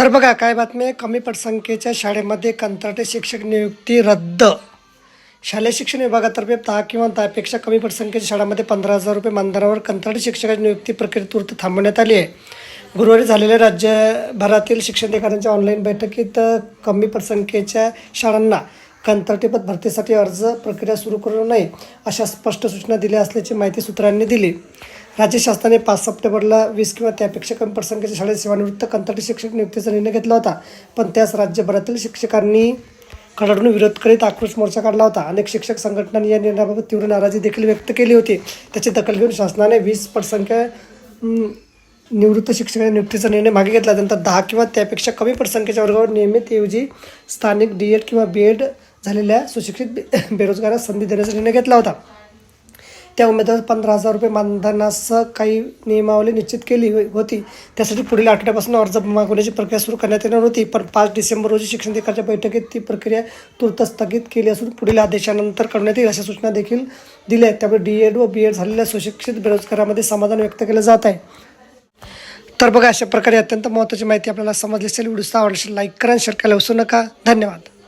तर बघा काय बातमी कमी पटसंख्येच्या शाळेमध्ये कंत्राटी शिक्षक नियुक्ती रद्द. शालेय शिक्षण विभागातर्फे दहा किंवा दहापेक्षा कमी पटसंख्येच्या शाळांमध्ये पंधरा हजार रुपये मानधनावर कंत्राटी शिक्षकाची नियुक्ती प्रक्रिया तूर्त थांबवण्यात आली आहे. गुरुवारी झालेल्या राज्यभरातील शिक्षणाधिकाऱ्यांच्या ऑनलाईन बैठकीत कमी पटसंख्येच्या शाळांना कंत्राटीपद भरतीसाठी अर्ज प्रक्रिया सुरू करू नये अशा स्पष्ट सूचना दिल्या असल्याची माहिती सूत्रांनी दिली. राज्य शासनाने पाच सप्टेंबरला वीस किंवा त्यापेक्षा कमी प्रसंगाच्या शाळेत सेवानिवृत्त कंत्राटी शिक्षक नियुक्तीचा निर्णय घेतला होता. पण त्यास राज्यभरातील शिक्षकांनी कडाडून विरोध करीत आक्रोश मोर्चा काढला होता. अनेक शिक्षक संघटनांनी या निर्णयाबाबत तीव्र नाराजी देखील व्यक्त केली होती. त्याची दखल घेऊन शासनाने वीस पटसंख्या निवृत्त शिक्षकांच्या नियुक्तीचा निर्णय मागे घेतला. त्यानंतर दहा किंवा त्यापेक्षा कमी पटसंख्येच्या वर्गावर नियमित ऐवजी स्थानिक डी एड किंवा बी एड झालेल्या सुशिक्षित बे- संधी देण्याचा निर्णय घेतला होता. त्या उमेदवार पंधरा हजार रुपये मानधनासह काही नियमावली निश्चित केली हो- होती. त्यासाठी पुढील आठवड्यापासून अर्ज मागवण्याची प्रक्रिया सुरू करण्यात येणार होती. पण पाच डिसेंबर रोजी शिक्षण अधिकाऱ्याच्या बैठकीत ती प्रक्रिया तुर्त स्थगित केली असून पुढील आदेशानंतर करण्यात येईल अशा सूचना देखील दिल्या आहेत. त्यामुळे डी एड व बी एड झालेल्या सुशिक्षित बेरोजगारामध्ये समाधान व्यक्त केलं जात आहे. तर बघा अशा प्रकारे अत्यंत महत्त्वाची माहिती आपल्याला समजली असेल व्हिडिओ आवडली लाईक करा शेअर करायला विसरू नका. धन्यवाद.